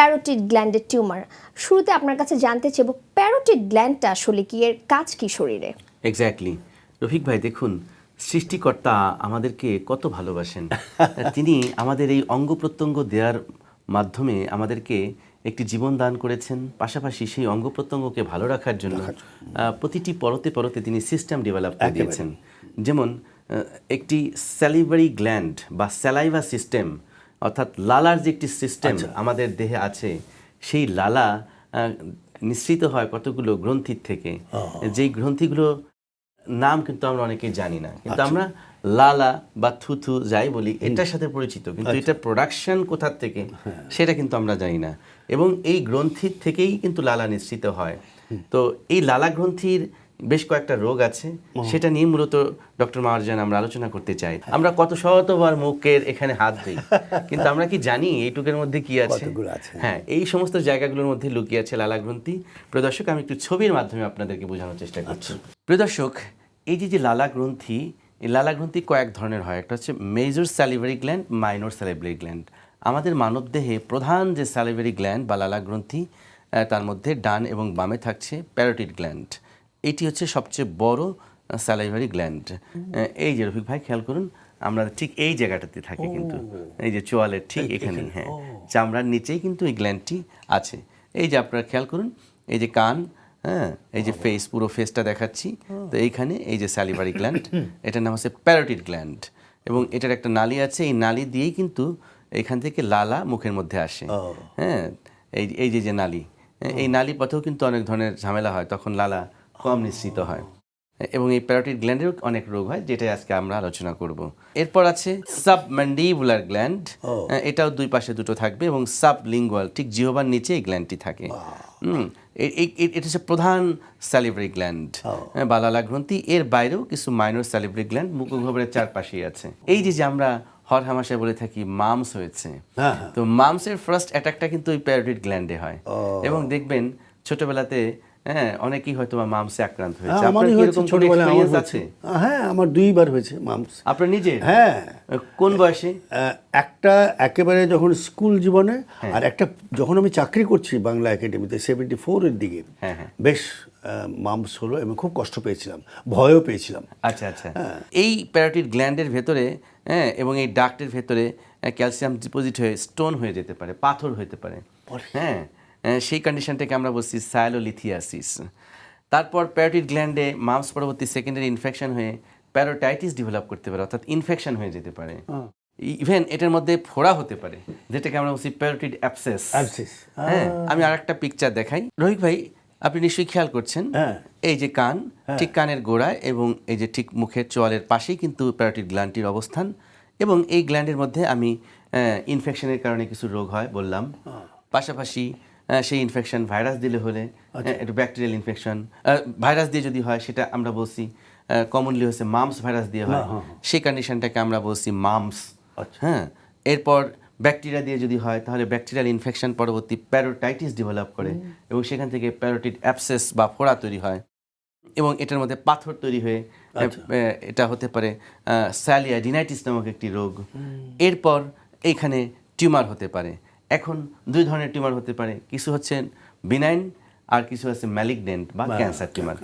Parotid গ্ল্যান্ডের tumour. শুরুতে আপনার কাছে জানতে চাইব প্যারোটিড গ্ল্যান্ডটা আসলে কি এর কাজ কি শরীরে? এক্স্যাক্টলি রফিক ভাই দেখুন সৃষ্টিকর্তা আমাদেরকে কত ভালোবাসেন। তিনি আমাদের এই অঙ্গ প্রত্যঙ্গ দেওয়ার মাধ্যমে আমাদেরকে একটি জীবন দান করেছেন পাশাপাশি সেই অঙ্গ প্রত্যঙ্গকে ভালো রাখার জন্য প্রতিটি পরতে পরতে তিনি সিস্টেম ডেভেলপ করে দিয়েছেন। যেমন একটি স্যালিভারি গ্ল্যান্ড বা স্যালাইভা সিস্টেম অর্থাৎ লালার যে একটি সিস্টেম আমাদের দেহে আছে সেই লালা নিঃসৃত হয় কতগুলো গ্রন্থির থেকে। যেই গ্রন্থিগুলো নাম কিন্তু আমরা অনেকেই জানি না। কিন্তু আমরা লালা বা থুথু যাই বলি এটার সাথে পরিচিত। কিন্তু এটা প্রোডাকশন কোথার থেকে সেটা কিন্তু আমরা জানি না। এবং এই গ্রন্থির থেকেই কিন্তু লালা নিঃসৃত হয়। তো এই লালা গ্রন্থির বেশ কয়েকটা রোগ আছে। সেটা নিয়ে মূলত ডক্টর মার্জান আমরা আলোচনা করতে চাই। আমরা কত শতবার মুখের এখানে হাত দিই। কিন্তু আমরা কি জানি এইটুকের মধ্যে কি আছে? হ্যাঁ এই সমস্ত জায়গাগুলোর মধ্যে লুকিয়ে আছে লালা গ্রন্থি। প্রদর্শক আমি একটু ছবির মাধ্যমে আপনাদেরকে বোঝানোর চেষ্টা করছি। প্রদর্শক এই যে যে লালা গ্রন্থি এই লালা গ্রন্থি কয়েক ধরনের হয়। একটা হচ্ছে major salivary gland minor salivary gland আমাদের মানবদেহে প্রধান যে স্যালিভারি গ্ল্যান্ড বা লালা গ্রন্থি তার মধ্যে ডান এবং বামে থাকছে প্যারোটিড গ্ল্যান্ড এটি হচ্ছে সবচেয়ে বড় স্যালাইভারি গ্ল্যান্ড এই যে রফিক ভাই খেয়াল করুন আমরা ঠিক এই জায়গাটাতে থাকি কিন্তু। এই যে চোয়ালের ঠিক এখানে হ্যাঁ। চামড়ার নিচেই কিন্তু এই গ্ল্যান্ডটি আছে। এই যে আপনারা খেয়াল করুন এই যে কান হ্যাঁ এই যে ফেস পুরো ফেসটা দেখাচ্ছি। তো এইখানে এই যে স্যালিভারি গ্ল্যান্ড এটার নাম হচ্ছে প্যারোটিড গ্ল্যান্ড এবং এটার একটা নালি আছে এই নালি দিয়েই কিন্তু এখান থেকে লালা মুখের মধ্যে আসে। হ্যাঁ এই এই যে যে নালি হ্যাঁ, এই নালী পথেও কিন্তু অনেক ধরনের ঝামেলা হয়। তখন লালা কম নিঃসৃত হয়। এবং এই প্যারোটিড গ্ল্যান্ডেরও অনেক রোগ হয় যেটাই আজকে আমরা আলোচনা করব। এরপর আছে সাবম্যান্ডিবুলার গ্ল্যান্ড। এটাও দুই পাশে দুটো থাকবে এবং সাব সাবলিঙ্গুয়াল ঠিক জিহবার নিচে এই গ্ল্যান্ডটি থাকে। এটা হচ্ছে প্রধান স্যালিভারি গ্ল্যান্ড। বা লালা গ্রন্থি। এর বাইরেও কিছু মাইনর স্যালিভারি গ্ল্যান্ড মুখগহ্বরের চারপাশেই আছে। এই যে যে আমরা হর হামাশায় বলে থাকি মামস হয়েছে। হ্যাঁ, তো মামসের ফার্স্ট অ্যাটাকটা কিন্তু ওই প্যারোটিড গ্ল্যান্ডে হয়। এবং দেখবেন ছোটবেলাতে হ্যাঁ অনেকেই হয়তো বা মামসে আক্রান্ত হয়েছে। হ্যাঁ, আমারই হয়েছে ছোটবেলায় আমার আছে? হ্যাঁ আমার দুইবার হয়েছে মামস। আপনার নিজে হ্যাঁ। কোন বয়সে? একটা একেবারে যখন স্কুল জীবনে হ্যাঁ। আর একটা যখন আমি চাকরি করছি বাংলা একাডেমিতে সেভেন্টি ফোরের দিকে হ্যাঁ। বেশ মামস হলো এবং খুব কষ্ট পেয়েছিলাম ভয়ও পেয়েছিলাম। আচ্ছা আচ্ছা। এই প্যারোটিড গ্ল্যান্ডের ভেতরে হ্যাঁ এবং এই ডাক্টের ভেতরে ক্যালসিয়াম ডিপোজিট হয়ে স্টোন হয়ে যেতে পারে পাথর হতে পারে। হ্যাঁ সেই কন্ডিশনটাকে আমরা বলছি সায়ালোলিথিয়াসিস তারপর প্যারোটিড গ্ল্যান্ডে মামস পরবর্তী সেকেন্ডারি ইনফেকশন হয়ে প্যারোটাইটিস ডেভেলপ করতে পারে অর্থাৎ ইনফেকশন হয়ে যেতে পারে। ইভেন এটার মধ্যে ফোড়া হতে পারে যেটাকে আমরা বলছি প্যারোটিড অ্যাপসেস হ্যাঁ আমি আর একটা পিকচার দেখাই। রোহিত ভাই আপনি নিশ্চয়ই খেয়াল করছেন হ্যাঁ। এই যে কান ঠিক কানের গোড়ায় এবং এই যে ঠিক মুখের চোয়ালের পাশেই কিন্তু প্যারোটিড গ্ল্যান্ডটির অবস্থান এবং এই গ্ল্যান্ডের মধ্যে আমি ইনফেকশনের কারণে কিছু রোগ হয় বললাম। পাশাপাশি সেই ইনফেকশন ভাইরাস দিলে হলে আহ, একটু ব্যাকটেরিয়াল ইনফেকশন ভাইরাস দিয়ে যদি হয় সেটা আমরা বলছি কমনলি হচ্ছে মামস ভাইরাস দিয়ে হয়। সেই কন্ডিশনটাকে আমরা বলছি মামস হ্যাঁ এরপর ব্যাকটেরিয়া দিয়ে যদি হয় তাহলে ব্যাকটেরিয়াল ইনফেকশন পরবর্তী প্যারোটাইটিস ডেভেলপ করে এবং সেখান থেকে প্যারোটিড অ্যাপসেস বা ফোড়া তৈরি হয় এবং এটার মধ্যে পাথর তৈরি হয়ে এটা হতে পারে স্যালিয়া ডিনাইটিস নামক একটি রোগ। এরপর এইখানে টিউমার হতে পারে। এখন দুই ধরনের টিউমার হতে পারে। কিছু হচ্ছে বিনাইন আর কিছু হচ্ছে ম্যালিগনেন্ট বা ক্যান্সার টিউমার।